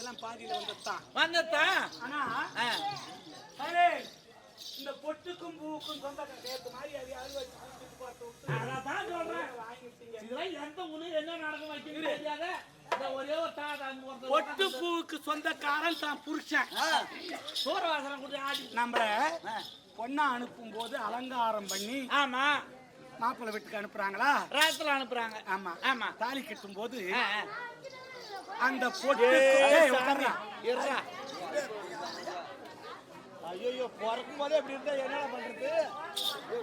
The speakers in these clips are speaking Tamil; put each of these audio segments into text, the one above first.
இதெல்லாம் பாதியில வந்ததுதான் வந்துட்டான் ஆனா இந்த பொட்டுக்கும் பூவுக்கும் சொந்தக்கார நேத்து மாதிரி அது அறுவை அதான் சொல்றேன். இதெல்லாம் எந்த ஊரு என்ன நடக்கும் இந்த ஒரே ஒரு பொட்டு பூவுக்கு சொந்தக்காரன் தான் புருஷன். வாசனை கொடுத்து ஆடி. நம்மள பொண்ணா அனுப்பும் போது அலங்காரம் பண்ணி ஆமா. மாப்பிள்ளை வீட்டுக்கு அனுப்புறாங்களா? ராத்துல அனுப்புறாங்க. ஆமா. ஆமா. தாலி கட்டும் போது. அந்த பொட்டு. ஐயோ பிறக்கும் போதே இப்படி இருந்தா என்ன பண்றது?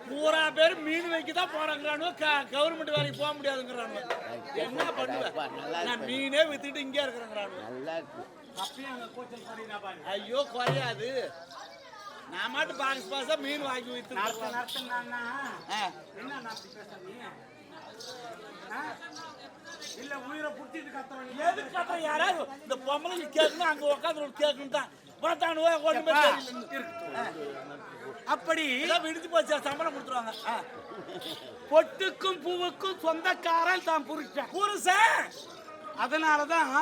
பூரா பேர் மீன் வைக்க தான் போறாங்கிறானு கவர்மெண்ட் வேலைக்கு போக முடியாதுங்கிறானு என்ன பண்ணுவேன் நான் மீனே வித்துட்டு இங்கே இருக்கிறேங்கிறானு ஐயோ குறையாது. நான் மாட்டு பாக்ஸ் பாஸா மீன் வாங்கி வித்து என்ன இல்ல உயிரை புட்டிட்டு கத்துறோம் நீ எதுக்கு யாராவது இந்த பொம்பளைக்கு கேட்கணும் அங்க உட்காந்து கேட்கணும் தான் பார்த்தானுவா ஒண்ணுமே. அப்படி விடுத்து போச்சு சம்பளம் கொடுத்துருவாங்க. பொட்டுக்கும் பூவுக்கும் சொந்தக்காரன் தான் புருஷன் புருஷன் அதனாலதான்.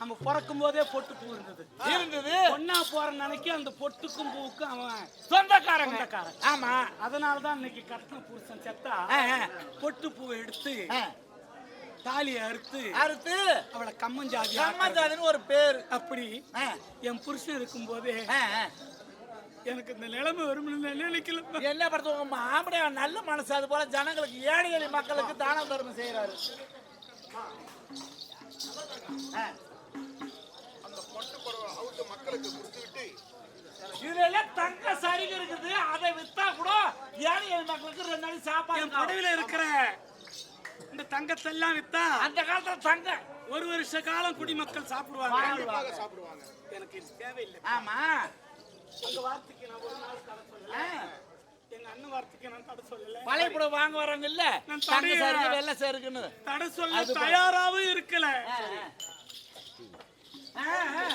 நம்ம பிறக்கும் போதே பொட்டு பூ இருந்தது இருந்தது பொண்ணா போற நினைக்க அந்த பொட்டுக்கும் பூவுக்கும் அவன் சொந்தக்காரங்க சொந்தக்காரன். ஆமா அதனாலதான் இன்னைக்கு கட்டின புருஷன் செத்தா. பொட்டு பூவை எடுத்து. தாலியை அறுத்து அறுத்து. அவளை கம்மஞ்சாதி கம்மஞ்சாதின்னு ஒரு பேர். அப்படி என் புருஷன் இருக்கும்போதே. எனக்கு இந்த நிலைமை வரும்னு நான் நினைக்கல. என்ன படுத்து உங்க மாமனையா நல்ல மனசு அது போல ஜனங்களுக்கு ஏழை எளிய மக்களுக்கு தான தர்மம் செய்யறாரு. இதுல தங்க சரிகு இருக்குது. அதை வித்தா கூட ஏழை எளிய மக்களுக்கு ரெண்டு நாளைக்கு சாப்பாடு புடவையில இருக்கிற இந்த தங்கத்தெல்லாம் வித்தா அந்த காலத்துல தங்க ஒரு வருஷ காலம் குடிமக்கள் சாப்பிடுவாங்க. வாழ்வாங்க. எனக்கு இது தேவையில்லை. ஆமா. அந்த வார்த்தைக்கு நான் ஒரு நாள் தடை சொல்லல. எங்க அண்ணன் வார்த்தைக்கு நான் தடை சொல்லல. பழைய புடவை வாங்க வர்றாங்க இல்ல. நான் தடையா- சருக்கு வெள்ளை சருக்குன்னு. தடை சொல்ல தயாராவும் இருக்கல. ஆ, ஆ.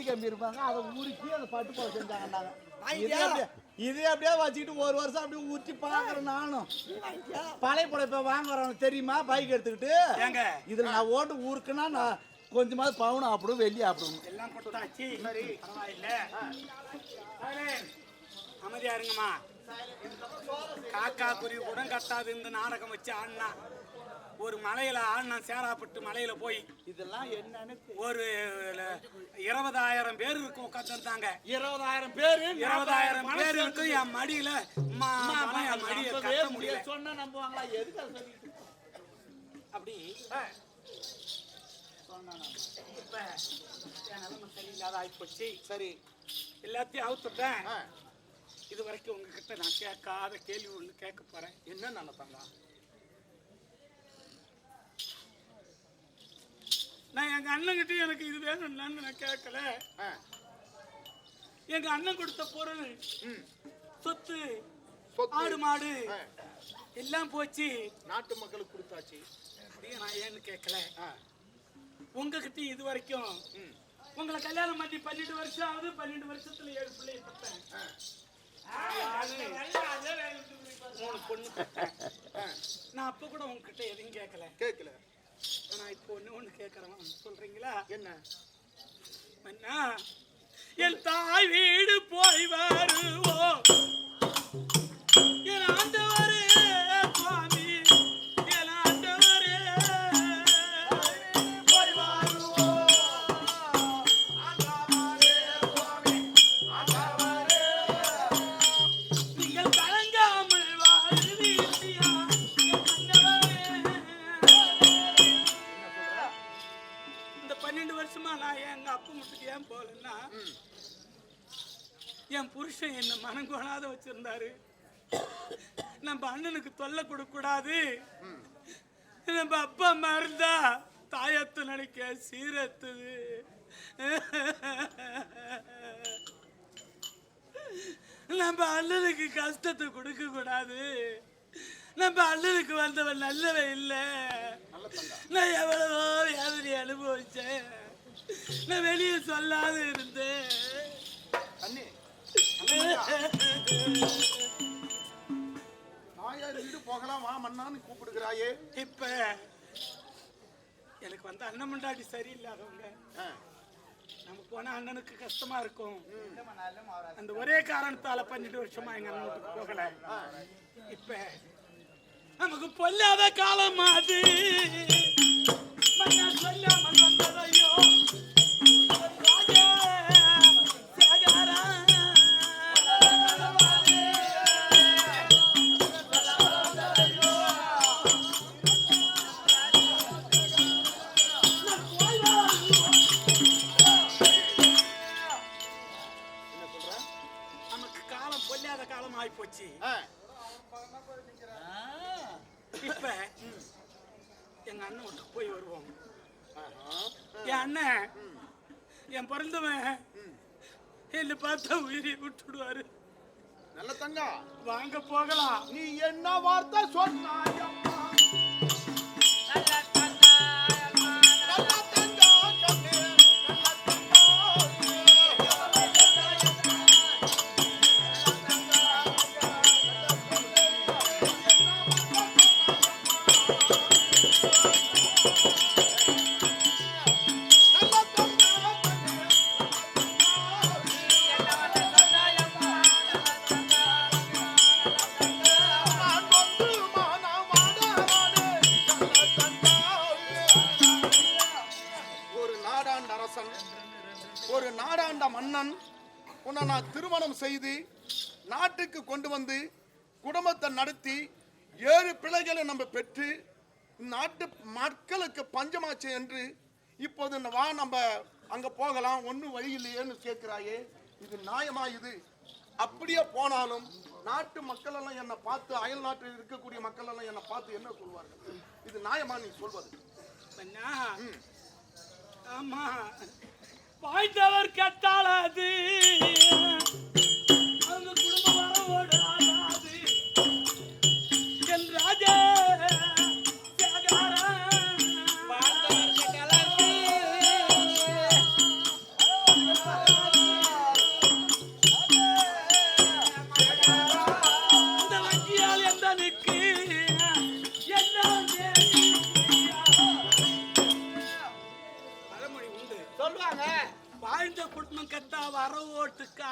வெள்ளி கம்பி இருப்பாங்க அதை உருக்கி அந்த பட்டு புடவை செஞ்சாங்கன்னாங்க. இதே அப்படியே வச்சுக்கிட்டு ஒரு வருஷம் அப்படியே ஊற்றி பார்க்குறேன் நானும். பழைய புடவை இப்போ வாங்க வரவங்க தெரியுமா? பைக் எடுத்துக்கிட்டு? ஏங்க. இதுல நான் ஓட்டு ஊருக்குன்னா நான் கொஞ்சமாவது பவுன் அப்படும் வெள்ளி அப்படும் எல்லாம் கொடுத்தாச்சு. சரி பரவாயில்ல. சைலேன். அமைதியா இருங்கம்மா. காக்கா குருவி கூட கத்தாது இந்த நாடகம் வச்சு ஆடினா. ஒரு மலையில ஆடினா சேராப்பட்டு மலையில போய். இதெல்லாம் என்னன்னு ஒரு இருபதாயிரம் பேர் இருக்கும் உட்காந்துருந்தாங்க இருபதாயிரம் பேரு இருபதாயிரம் பேர் இருக்கு என் மடியில. என் மடியை கட்ட முடியல. சொன்னா நம்புவாங்களா? எதுக்கு அப்படி இப்ப நிலைமை சரியில்லாத ஆயிப்போச்சு. சரி. எல்லாத்தையும் அவுத்துட்டேன். இது வரைக்கும் உங்ககிட்ட நான் கேட்காத கேள்வி ஒண்ணு கேட்க போறேன். என்ன நினைப்பாங்க நான் எங்க அண்ணன்கிட்ட எனக்கு இது வேணும்னு நான் கேட்கல. எங்க அண்ணன் கொடுத்த பொருள் சொத்து ஆடு மாடு எல்லாம் போச்சு. நாட்டு மக்களுக்கு கொடுத்தாச்சு. அப்படியே நான் ஏன்னு கேட்கல. உங்ககிட்ட இது வரைக்கும் உங்களை கல்யாணம் பண்ணி பன்னெண்டு வருஷம் ஆகுது பன்னெண்டு வருஷத்துல ஏழு பிள்ளைய பத்தேன். மூணு பொண்ணு. நான் அப்ப கூட உங்ககிட்ட எதையும் கேட்கல. கேட்கல. நான் இப்போ ஒண்ணு ஒண்ணு கேட்கறேன் சொல்றீங்களா? என்ன? அண்ணா என் தாய் வீடு போய் வருவோம். என் புருஷன் என்ன மனம் கோணாத வச்சிருந்தாரு. நம்ம அண்ணனுக்கு தொல்லை கொடுக்கக்கூடாது. நம்ம அப்பா அம்மா இருந்தா தாயத்து நினைக்க சீரத்துது. நம்ம அண்ணனுக்கு கஷ்டத்தை கொடுக்க கூடாது நம்ம அண்ணனுக்கு வந்தவன் நல்லவன் இல்லை. நான் எவ்வளவோ வேதனை அனுபவிச்சேன். நான் வெளியே சொல்லாது இருந்தேன். தாயார் வீடு போகலாம் வா மண்ணான்னு கூப்பிடுகிறாயே. இப்ப எனக்கு வந்து அண்ணன் சரியில்லாதவங்க. நம்ம போனா அண்ணனுக்கு கஷ்டமா இருக்கும். அந்த ஒரே காரணத்தால பன்னெண்டு வருஷமா எங்க அண்ணன் வீட்டுக்கு போகல. இப்ப நமக்கு பொல்லாத காலம் அது சொல்லாமல் வந்ததையோ வார்த்தை சொன்னார் பஞ்சமாச்சு என்று இப்போது வா நம்ம அங்க போகலாம் ஒன்றும் வழி இல்லையேன்னு கேட்கிறாயே இது நியாயமா இது? அப்படியே போனாலும் நாட்டு மக்கள் எல்லாம் என்னை பார்த்து அயல் நாட்டில் இருக்கக்கூடிய மக்கள் எல்லாம் என்னை பார்த்து என்ன சொல்வார்கள் இது நியாயமா நீ சொல்வது? ஆமா. வாய்த்தவர் கட்டாளாது அவங்க குடும்பம்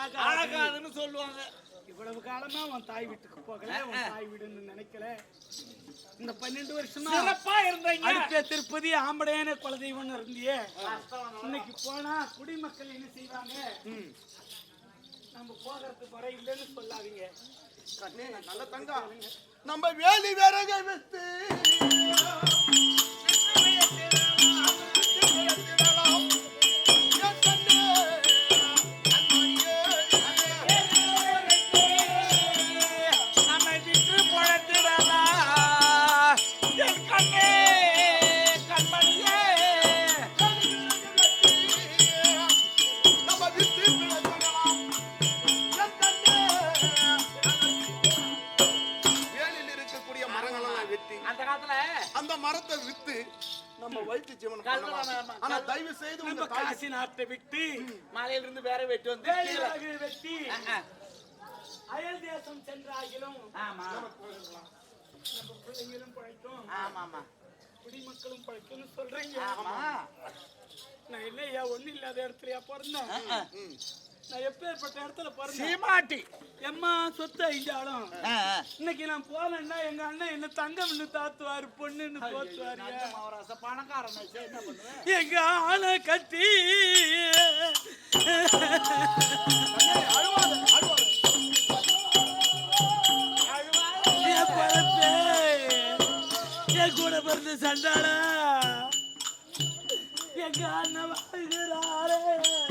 ஆகாதுன்னு சொல்லுவாங்க. இவ்வளவு காலமா உன் தாய் வீட்டுக்கு போகல உன் தாய் வீடுன்னு நினைக்கல. இந்த பன்னெண்டு வருஷமா சிறப்பா இருந்தீங்க. அடுத்த திருப்பதி ஆம்படையான குலதெய்வம்னு இருந்தியே. இன்னைக்கு போனா குடிமக்கள் என்ன செய்வாங்க? நம்ம போகிறதுக்கு வர இல்லைன்னு சொல்லாதீங்க. கண்ணே நல்ல தங்கா நம்ம வேலி விறக வித்து. நம்ம காசி நாட்டை விட்டு மலையில இருந்து வேற வெட்டி வந்து வெட்டி அயல் தேசம் சென்றாகிலும் ஆமா. நம்ம பிள்ளைங்களும் பழைக்கும். ஆமா ஆமா. குடிமக்களும் பழைக்கும்னு சொல்றீங்க. ஆமா. நான் இல்லையா ஒண்ணு இல்லாத இடத்துலயா பிறந்தேன். நான் எப்பேற்பட்ட இடத்துல பிறந்தேன். சீமாட்டி. எம்மா சொத்து ஆ. இன்னைக்கு நான் போனேன்னா எங்க அண்ணன் என்ன தங்கம் தாத்துவாரு பொண்ணுன்னு போத்துவாரு. பணக்காரன் எங்க ஆளை கட்டி. கூட பிறந்த சண்டாளா. எங்க அண்ணன் வாழ்கிறாரே.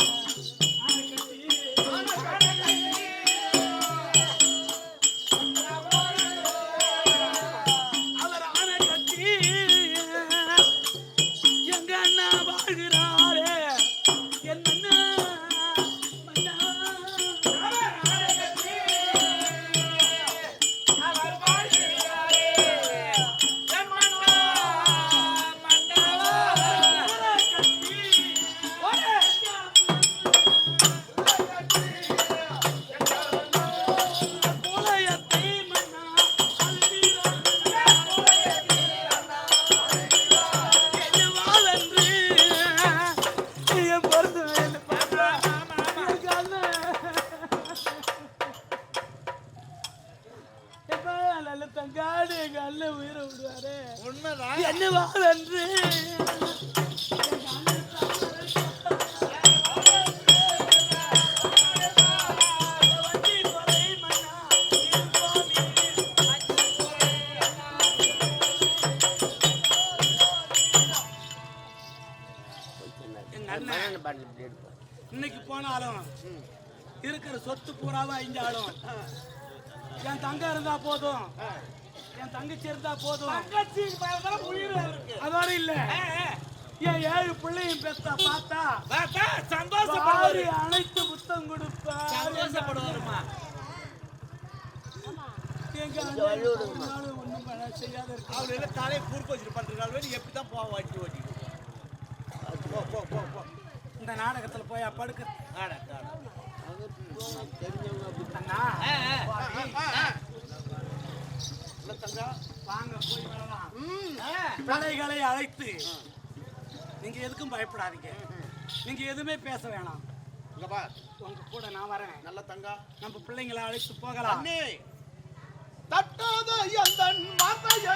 இருக்கிற சொத்து பூராவும் ஐந்தாலும் என் தங்க இருந்தா போதும். என் தங்கச்சி இருந்தா போதும். அதோட இல்ல. என் ஏழு பிள்ளையும் பெத்தா பார்த்தா பார்த்தா வாரி சந்தோஷப்படுவாரு அனைத்து புத்தம் கொடுப்பாரு. சந்தோஷப்படுவாருமா எங்க ஒண்ணும் செய்யாத இருக்கு அவர் தலையை குறுக்க வச்சுட்டு பண்றாங்க எப்படி தான் போவா வண்டி ஓட்டி போ போ போ போ. இந்த நாடகத்துல போய் படுக்க. பிள்ளைகளை அழைத்து நீங்க எதுக்கும் பயப்படாதீங்க. நீங்க எதுவுமே பேச வேணாம். உங்க கூட நான் வரேன். நல்ல தங்கா. நம்ம பிள்ளைங்களை அழைத்து போகலாம். தட்டாத எந்தன் வார்த்தையை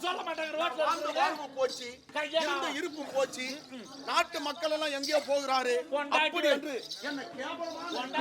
சொல்ல மாட்டாங்க போச்சு. இருந்த இருப்பும் போச்சு. நாட்டு மக்கள் எல்லாம் எங்கேயோ போகிறாரு. அப்படி என்று என்ன கேவலமான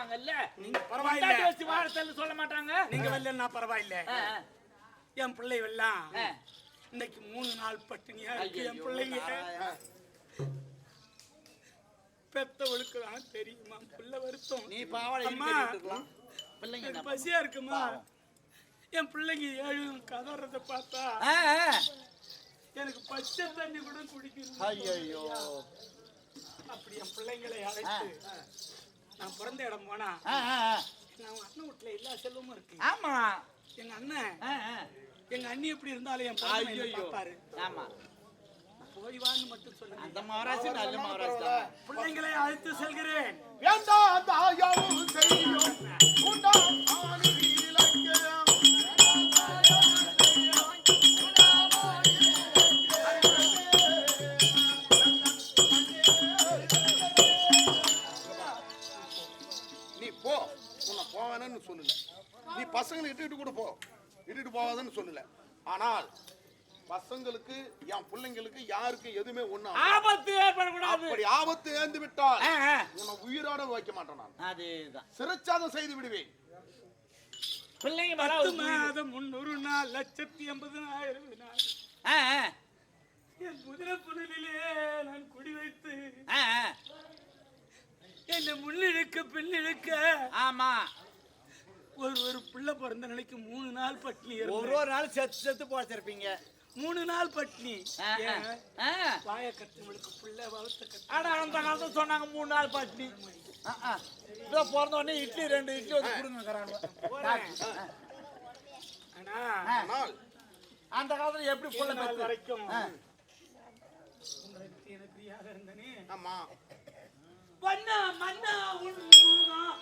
சரி. நகைப்பாங்கல்ல நீங்க பரவாயில்ல. வாழத்தல்னு சொல்ல மாட்டாங்க நீங்க வரலன்னா பரவாயில்ல. என் பிள்ளை வெல்லாம். இன்னைக்கு மூணு நாள் பட்டினியா இருக்கு என் பிள்ளைங்க. பெத்தவளுக்கு தான் தெரியுமா பிள்ளை வருத்தம் நீ என்ன பசியா இருக்குமா என் பிள்ளைங்க ஏழு கதறத பார்த்தா. எனக்கு பச்சை தண்ணி கூட குடிக்கணும் ஐயையோ அப்படி என் பிள்ளைங்களை அழைத்து நான் பிறந்த இடம் போனா. நான் அண்ணன் வீட்டுல எல்லா செல்வமும் இருக்கு. ஆமா. எங்க அண்ணன். எங்க அண்ணி எப்படி இருந்தாலும் என் ஐயையோ. பார்ப்பாரு ஆமா. போய் வான்னு மட்டும் சொல்லுங்க. அந்த மகாராசி நல்ல மகாராசி. தான். பிள்ளைங்களை அழைத்து செல்கிறேன். வேண்டா தாயாவும் செய்யும்? உன்னை போவேன்னு சொல்லல. நீ பசங்களை இட்டுட்டு கூட போ. இட்டுட்டு போவாதன்னு சொல்லல. ஆனால் பசங்களுக்கு என் பிள்ளைங்களுக்கு யாருக்கு எதுவுமே ஒண்ணு ஆபத்து ஏற்படக்கூடாது. அப்படி ஆபத்து ஏந்து விட்டால். உன்னை உயிரோட வைக்க மாட்டேன் நான். அதேதான். சிறைச்சாதம் செய்து விடுவேன். பிள்ளைங்க பத்து. மாதம் முன்னூறு நாள் லட்சத்தி எண்பதுனாயிரம் நாள் ஆ, ஆ. என் குதிரை புனலிலே நான் குடி வைத்து. என்னை முன்னிழுக்க பின்னிழுக்க ஆமா. ஒரு ஒரு பிள்ளை பிறந்த நாளைக்கு மூணு நாள் பட்னி ஒரு. ஒரு நாள் செத்து செத்து போச்சிருப்பீங்க. மூணு நாள் பட்னி. வாய கட்டுங்களுக்கு பிள்ளை வளர்த்த ஆனா அந்த காலத்துல சொன்னாங்க மூணு நாள் ஆ. இதோ பிறந்த உடனே இட்லி ரெண்டு இட்லி வந்து கொடுங்க ஆனா அந்த காலத்துல எப்படி புள்ள? வரைக்கும். எனக்கு பிரியாக இருந்தனே. ஆமா. மன்னா மன்னா உன் முகம்.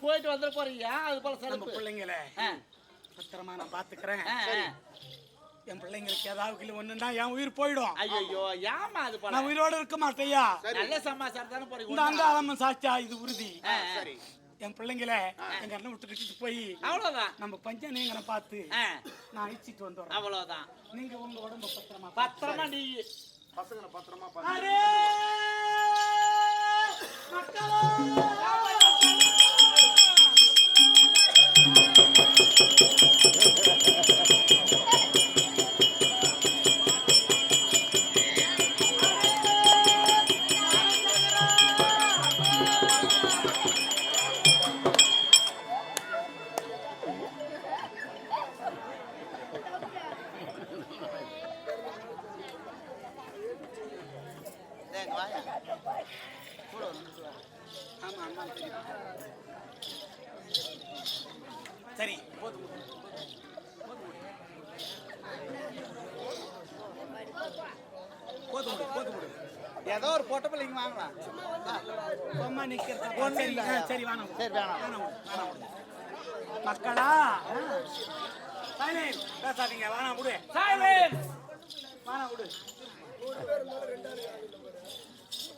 போயிட்டு வந்துட போறீங்க அது போல நம்ம சிறப்பு. பிள்ளைங்களை பத்திரமா நான் பாத்துக்கிறேன் பிள்ளைங்களுக்கு ஏதாவது கிலோ ஒண்ணுன்னா என் உயிர் போயிடும். ஐயையோ, ஏம்மா அது போல? நான் உயிரோட இருக்க மாட்டேயா நல்ல சமாச்சாரம் தானே போறீங்க. இந்த அங்காளம்மன் சாட்சியா இது உறுதி. சரி. என் பிள்ளைங்களை எங்க அண்ணன் விட்டுக்கிட்டு போய் அவ்வளவுதான். நம்ம பஞ்சநீங்களை பார்த்து ஆ, நான் அழிச்சிட்டு வந்துடுறேன். அவ்வளவுதான். நீங்க உங்க உடம்ப பத்திரமா பத்திரமா நீ பசங்களை பத்திரமா பார்த்து அரே மக்களா!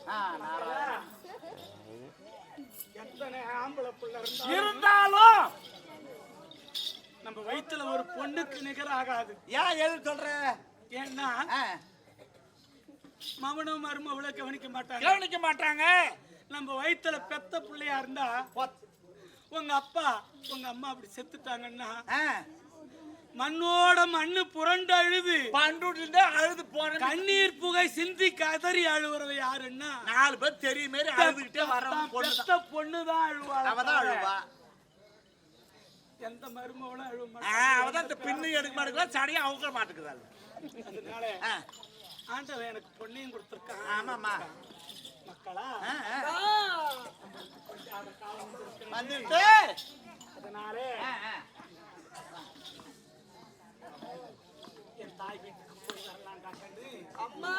ஆ நாராயணா. எத்தனை ஆம்பளை புள்ள இருந்தாலும் இருந்தாலும் நம்ம வயித்துல ஒரு பொண்ணுக்கு நிகர் ஆகாது. ஏன் எது சொல்ற? ஏன்னா ஆ, மவனும் மருமவளை கவனிக்க மாட்டாங்க. கவனிக்க மாட்டாங்க. நம்ம வயித்துல பெத்த பிள்ளையா இருந்தா உங்க அப்பா உங்க அம்மா அப்படி செத்துட்டாங்கன்னா ஆ, மண்ணோட மண்ணு புரண்டு அழுது. பண்ருட்டில அழுது போன கண்ணீர் புகை சிந்தி கதறி அழுவுறவ யாருன்னா? நாலு பேர் தெரியும் அழுதுகிட்டே வரவன் தான் பொண்ணு பொண்ணுதான் அழுவா அவதான் அழுவா. எந்த மருமகளும் அழுவ அவதான் இந்த பின்னு எடுக்க மாட்டேங்கிறா சடையும் அவங்க மாட்டுக்குறாள் அதனால ஆண்டவன் எனக்கு பொண்ணையும் கொடுத்துருக்கான். ஆமாம்மா. மக்களா. வந்துட்டு. அதனாலே ஆ, ஆ. என் தாய் வீட்டுக்கு போய் வரலாம் கண்டு அம்மா!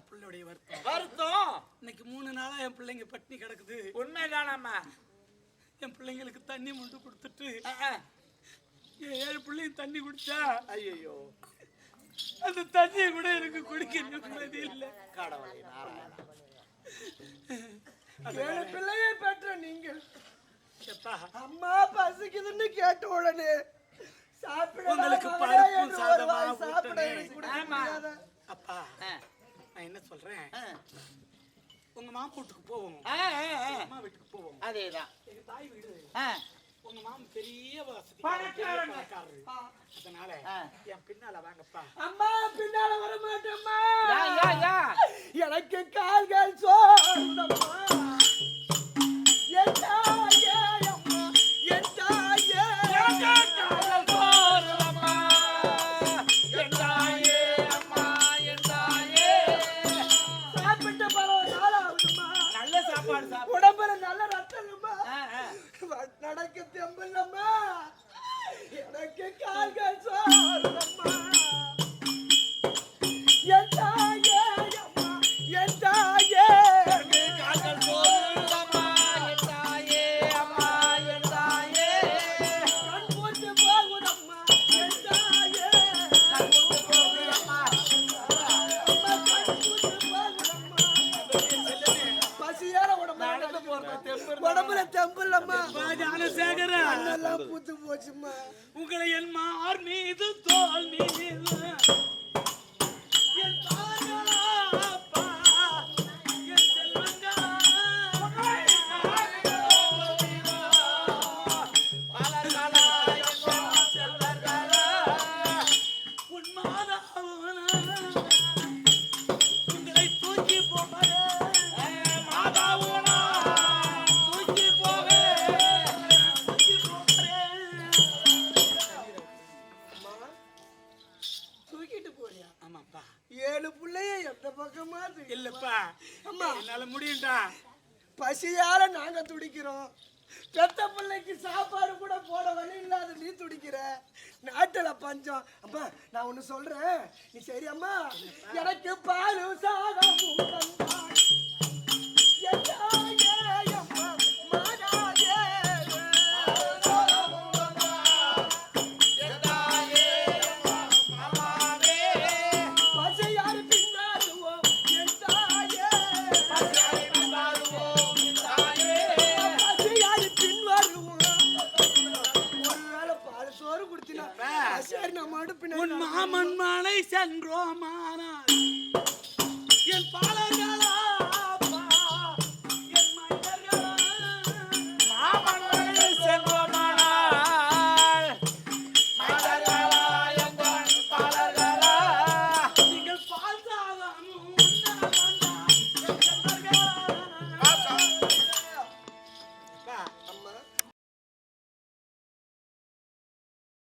தெரியும்டா பிள்ளையுடைய வருத்தம். வருத்தம்? இன்னைக்கு மூணு நாளா என் பிள்ளைங்க பட்டினி கிடக்குது. உண்மைதானாம்மா? என் பிள்ளைங்களுக்கு தண்ணி மொண்டு கொடுத்துட்டு. என் ஏழு பிள்ளைங்க தண்ணி குடிச்சா ஐயையோ. அந்த தண்ணியை கூட எனக்கு குடிக்க நிம்மதி இல்லை. கடவுளே நாராயணா. ஏழு பிள்ளையை பெற்ற நீங்கள். அம்மா பசிக்குதுன்னு கேட்ட உடனே சாப்பிட உங்களுக்கு பருப்பும் சாதமா சாப்பிட. முடியாதா? அப்பா. நான் என்ன சொல்றேன். உங்க மாமா வீட்டுக்கு போவோம். அம்மா வீட்டுக்கு போவோம். அதேதான். எங்க தாய் வீடு உங்க மாமன் பெரிய வசதி. அதனால. என் பின்னால வாங்கப்பா. அம்மா பின்னால வர மாட்டேம்மா யா, யா, யா. எனக்கு கால்கள் சோர்ந்தம்மா. என் told me